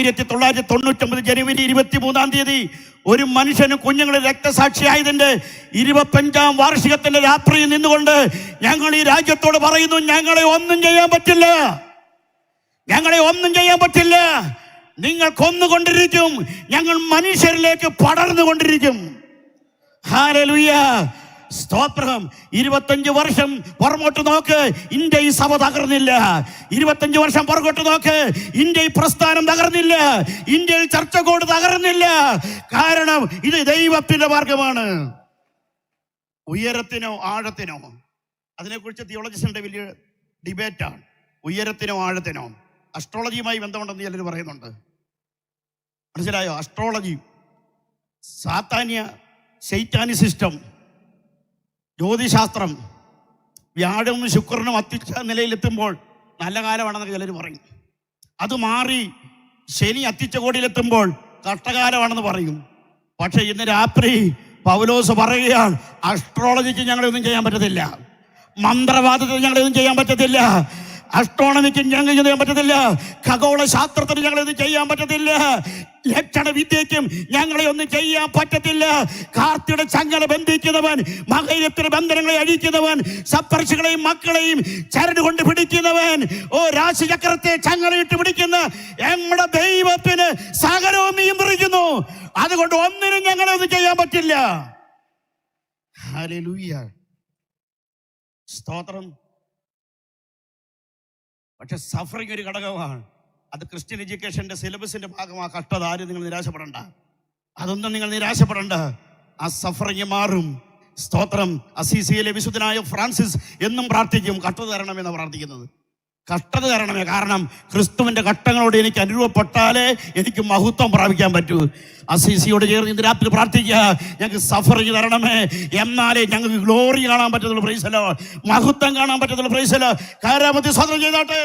ആയിരത്തി തൊള്ളായിരത്തി തൊണ്ണൂറ്റൊമ്പത് ജനുവരി ഇരുപത്തി മൂന്നാം തീയതി ഒരു മനുഷ്യന് കുഞ്ഞുങ്ങൾ രക്തസാക്ഷിയായതിന്റെ ഇരുപത്തഞ്ചാം വാർഷികത്തിന്റെ രാത്രിയിൽ നിന്നുകൊണ്ട് ഞങ്ങൾ ഈ രാജ്യത്തോട് പറയുന്നു ഞങ്ങളെ ഒന്നും ചെയ്യാൻ പറ്റില്ല. ഞങ്ങളെ ഒന്നും ചെയ്യാൻ പറ്റില്ല. നിങ്ങൾ കൊന്നുകൊണ്ടിരിക്കും. ഞങ്ങൾ മനുഷ്യരിലേക്ക് പടർന്നുകൊണ്ടിരിക്കും. ഹാലലുയ്യ സ്തോത്രം. ഇരുപത്തഞ്ച് വർഷം പുറമോട്ട് നോക്ക്. ഇന്ത്യ ഈ സഭ തകർന്നില്ല. ഇരുപത്തഞ്ച് വർഷം പുറകോട്ട് നോക്ക്. ഇന്ത്യ ഈ പ്രസ്ഥാനം തകർന്നില്ല. ഇന്ത്യയിൽ ചർച്ച കോട് തകർന്നില്ല. കാരണം ഇത് ദൈവത്തിന്റെ മാർഗമാണ്. ഉയരത്തിനോ ആഴത്തിനോ. അതിനെക്കുറിച്ച് തിയോളജിസ്റ്റിന്റെ വലിയ ഡിബേറ്റാണ്. ഉയരത്തിനോ ആഴത്തിനോ. അസ്ട്രോളജിയുമായി ബന്ധമുണ്ടെന്ന് ചിലർ പറയുന്നുണ്ട്. മനസ്സിലായോ? അസ്ട്രോളജി സാത്താന്യ ശൈറ്റാനി സിസ്റ്റം ജ്യോതിശാസ്ത്രം. വ്യാഴവും ശുക്രനും അത്യുച്ച നിലയിലെത്തുമ്പോൾ നല്ല കാലമാണെന്നൊക്കെ ചിലർ പറയും. അത് മാറി ശനി അത്യുച്ച കോടിയിലെത്തുമ്പോൾ കഷ്ടകാലമാണെന്ന് പറയും. പക്ഷെ ഇന്ന് രാത്രി പൗലോസ് പറയുകയാണ് അസ്ട്രോളജിക്ക് ഞങ്ങളൊന്നും ചെയ്യാൻ പറ്റത്തില്ല. മന്ത്രവാദത്തിന് ഞങ്ങളൊന്നും ചെയ്യാൻ പറ്റത്തില്ല. അസ്ട്രോണമിക്ക് ഞങ്ങൾ ചെയ്യാൻ പറ്റത്തില്ല. ഖഗോള ശാസ്ത്രത്തിന് ഞങ്ങൾ ഇത് ചെയ്യാൻ പറ്റത്തില്ല. ലക്ഷണ വിദ്യയ്ക്കും ഞങ്ങളെ ഒന്നും ചെയ്യാൻ പറ്റത്തില്ല. കാർത്തിയുടെ ചങ്ങല ബന്ധിക്കുന്നവൻ മകയത്തിന് ബന്ധനങ്ങളെ അഴിക്കുന്നവൻ സപ്പർശികളെയും മക്കളെയും ചരട് കൊണ്ട് പിടിക്കുന്നവൻ ഓ രാശിചക്രത്തെ ചങ്ങലയിട്ട് പിടിക്കുന്ന നമ്മുടെ ദൈവത്തിന് സകലവും നിയന്ത്രിക്കുന്നു അതുകൊണ്ട് ഒന്നിനും ഞങ്ങളെ ഒന്നും ചെയ്യാൻ പറ്റില്ല. സ്തോത്രം. പക്ഷെ സഫറിങ് ഒരു ഘടകമാണ്. അത് ക്രിസ്ത്യൻ എഡ്യൂക്കേഷന്റെ സിലബസിന്റെ ഭാഗമാണ് കഷ്ടത ആരും നിങ്ങൾ നിരാശപ്പെടണ്ട. അതൊന്നും നിങ്ങൾ നിരാശപ്പെടണ്ട. ആ സഫറിങ് മാറും. സ്തോത്രം. അസീസിയിലെ വിശുദ്ധനായ ഫ്രാൻസിസ് എന്നും പ്രാർത്ഥിക്കും. കട്ടു തരണമെന്ന് പ്രാർത്ഥിക്കുന്നത്. കഷ്ടത തരണമേ. കാരണം ക്രിസ്തുവിന്റെ ഘട്ടങ്ങളോട് എനിക്ക് അനുരൂപപ്പെട്ടാലേ എനിക്ക് മഹത്വം പ്രാപിക്കാൻ പറ്റൂ. അസീസിയോട് ചേർന്ന് ഇന്ന് രാത്രി പ്രാർത്ഥിക്കുക. ഞങ്ങൾക്ക് സഫറിങ് തരണമേ. എന്നാലേ ഞങ്ങൾക്ക് ഗ്ലോറി കാണാൻ പറ്റത്തുള്ളൂ. പ്രൈസലോ മഹത്വം കാണാൻ പറ്റത്തുള്ളൂ. പ്രൈസലോ കാരാമത്തി സ്വതന്ത്രം ചെയ്താട്ടെ.